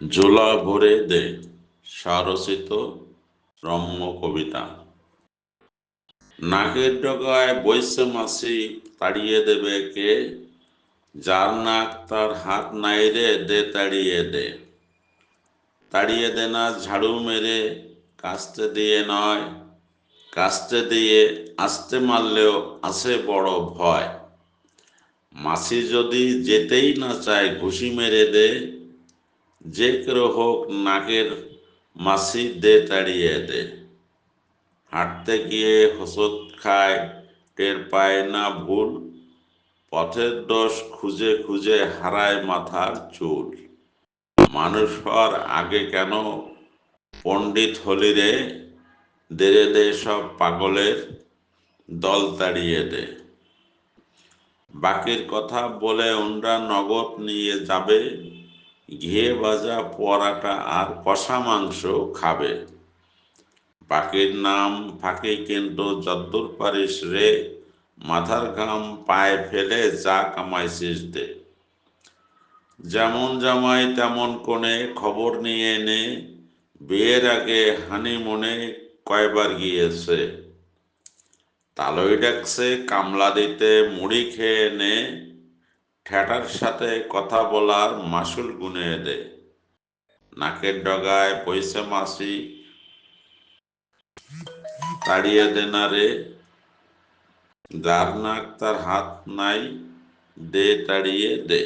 জোলা ভরে দে স্বরচিত রম্য কবিতা নাকের ডগায় বৈশ্য মাসি তাড়িয়ে দেবে কে? যার নাক তার হাত নাই রে, দে তাড়িয়ে দে। তাড়িয়ে দে না ঝাড়ু মেরে, কাস্তে দিয়ে নয়। কাস্তে দিয়ে আস্তে মারলেও আসে বড় ভয়। মাসি যদি যেতেই না চায়, ঘুষি মেরে দে। যে কেউ হোক নাকের মাসি দে তাড়িয়ে দে। হাঁটতে গিয়ে হোসত খায়, টের পায় না ভুল। পথের দোষ খুঁজে খুঁজে হারায় মাথার চুল। মানুষ হওয়ার আগে কেন পণ্ডিত হলি রে? দেরে দে সব পাগলের দল তাড়িয়ে দে। বাকির কথা বলে ওনরা নগদ নিয়ে যাবে। ঘিয়ে ভাজা পরাটা আর কষা মাংস খাবে। বাকির নাম ফাঁকে কিন্তু যদ্দূর পারিস রে, মাথার ঘাম পায়ে ফেলে যা কামাইছিস দে। যেমন জামাই তেমন কোণে খবর নিয়ে নে বিয়ের আগে হানিমুনে কয়বার গিয়েছে। তালই ডাকছে কামলা দিতে মুড়ি খেয়ে নে ঠেটার সাথে কথা বলার মাসুল গুনে দেয় নাকের ডগায় পয়সা মাসি তাড়িয়ে দেনারে যার নাক তার হাত নাই, দে তাড়িয়ে দে।